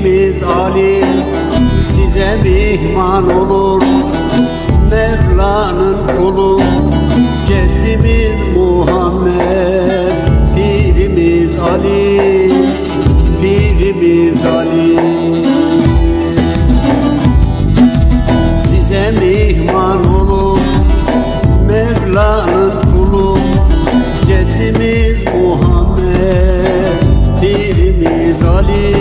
Ceddimiz Ali size mihman olur. Mevla'nın kulu Ceddimiz Muhammed. Pirimiz Ali Pirimiz Ali. Size mihman olur. Mevla'nın kulu Ceddimiz Muhammed. Pirimiz Ali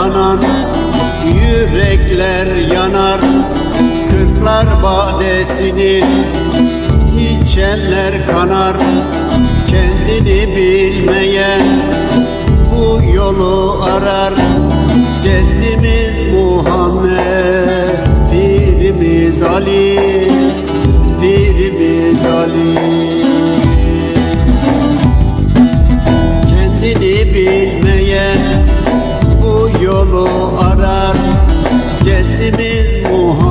Anan yürekler yanar Kırklar badesini içenler kanar. Kendini bilmeyen bu yolu arar Ceddimiz Muhammed Pirimiz Ali yolu arar. Ceddimiz Muhammed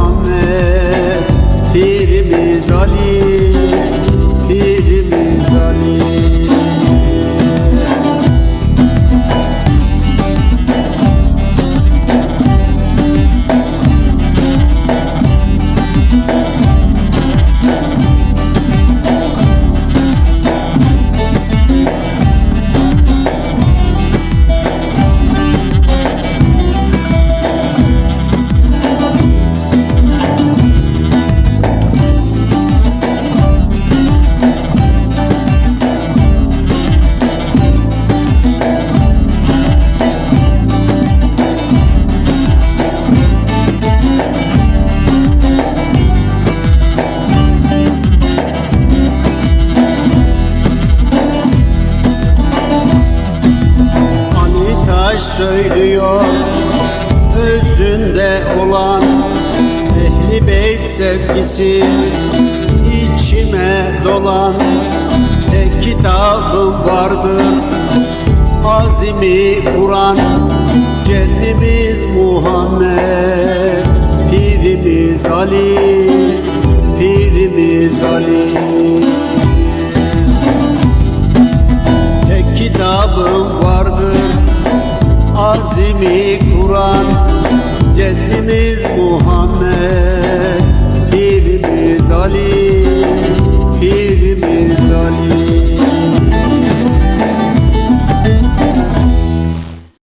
Taş söylüyor Özünde olan Ehli beyt sevgisi içime dolan. Tek kitabım vardır Azimi Kur'an Ceddimiz Muhammed Pirimiz Ali Pirimiz Ali Kur'an Ceddimiz Muhammed Pirimiz Ali